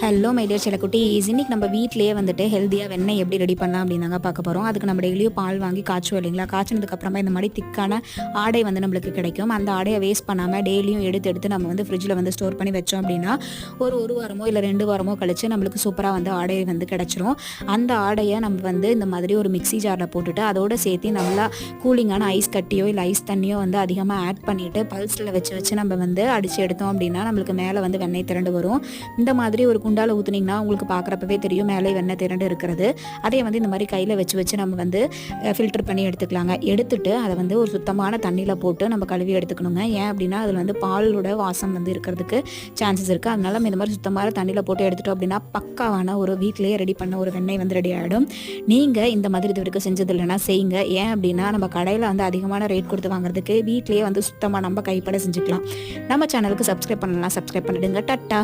Hello my dear செல்லக்குட்டீஸ் இன்னைக்கு நம்ம வீட்டிலேயே வந்துட்டு ஹெல்த்தியாக வெண்ணெய் எப்படி ரெடி பண்ணலாம் அப்படின்னு தாங்க பார்க்க போகிறோம் அதுக்கு நம்ம டெய்லியும் பால் வாங்கி காய்ச்சுவோம் இல்லைங்களா? காய்ச்சினதுக்கு அப்புறமா இந்த மாதிரி திக்கான ஆடை வந்து நம்மளுக்கு கிடைக்கும். அந்த ஆடையை வேஸ்ட் பண்ணாமல் டெய்லியும் எடுத்து எடுத்து நம்ம வந்து ஃப்ரிட்ஜில் வந்து ஸ்டோர் பண்ணி வச்சோம் அப்படின்னா ஒரு ஒரு வாரமோ இல்லை ரெண்டு வாரமோ கழிச்சு நம்மளுக்கு சூப்பராக வந்து ஆடை வந்து கிடச்சிரும். அந்த ஆடையை நம்ம வந்து இந்த மாதிரி ஒரு மிக்ஸி ஜாரில் போட்டுட்டு அதோட சேர்த்து நல்லா கூலிங்கான ஐஸ் கட்டியோ இல்லை ஐஸ் தண்ணியோ வந்து அதிகமாக ஆட் பண்ணிவிட்டு பல்ஸில் வச்சு வச்சு நம்ம வந்து அடித்து எடுத்தோம் அப்படின்னா நம்மளுக்கு மேலே வந்து வெண்ணெய் திரண்டு வரும். இந்த மாதிரி ஒரு குண்டால ஊற்றுனீங்கன்னா உங்களுக்கு பார்க்குறப்பவே தெரியும். மேலே வெண்ணெய் திரண்டு இருக்கிறது. அதே வந்து இந்த மாதிரி கையில் வச்சு வச்சு நம்ம வந்து ஃபில்டர் பண்ணி எடுத்துக்கலாங்க. எடுத்துட்டு அதை வந்து ஒரு சுத்தமான தண்ணியில் போட்டு நம்ம கழுவி எடுத்துக்கணுங்க. ஏன் அப்படின்னா அதில் வந்து பாலோட வாசம் வந்து இருக்கிறதுக்கு சான்சஸ் இருக்குது அதனால நம்ம இந்த மாதிரி சுத்தமான தண்ணியில் போட்டு எடுத்துட்டோம் அப்படின்னா பக்காவான ஒரு வீட்டிலேயே ரெடி பண்ண ஒரு வெண்ணெய் வந்து ரெடி ஆகிடும் நீங்கள் இந்த மாதிரி இது வரைக்கும் செஞ்சது இல்லைன்னா செய்யுங்க. ஏன் அப்படின்னா நம்ம கடையில் வந்து அதிகமான ரேட் கொடுத்து வாங்குறதுக்கு வீட்லேயே வந்து சுத்தமாக நம்ம கைப்பட செஞ்சுக்கலாம். நம்ம சேனலுக்கு சப்ஸ்கிரைப் பண்ணலாம் சப்ஸ்கிரைப் பண்ணிடுங்க. டட்டா!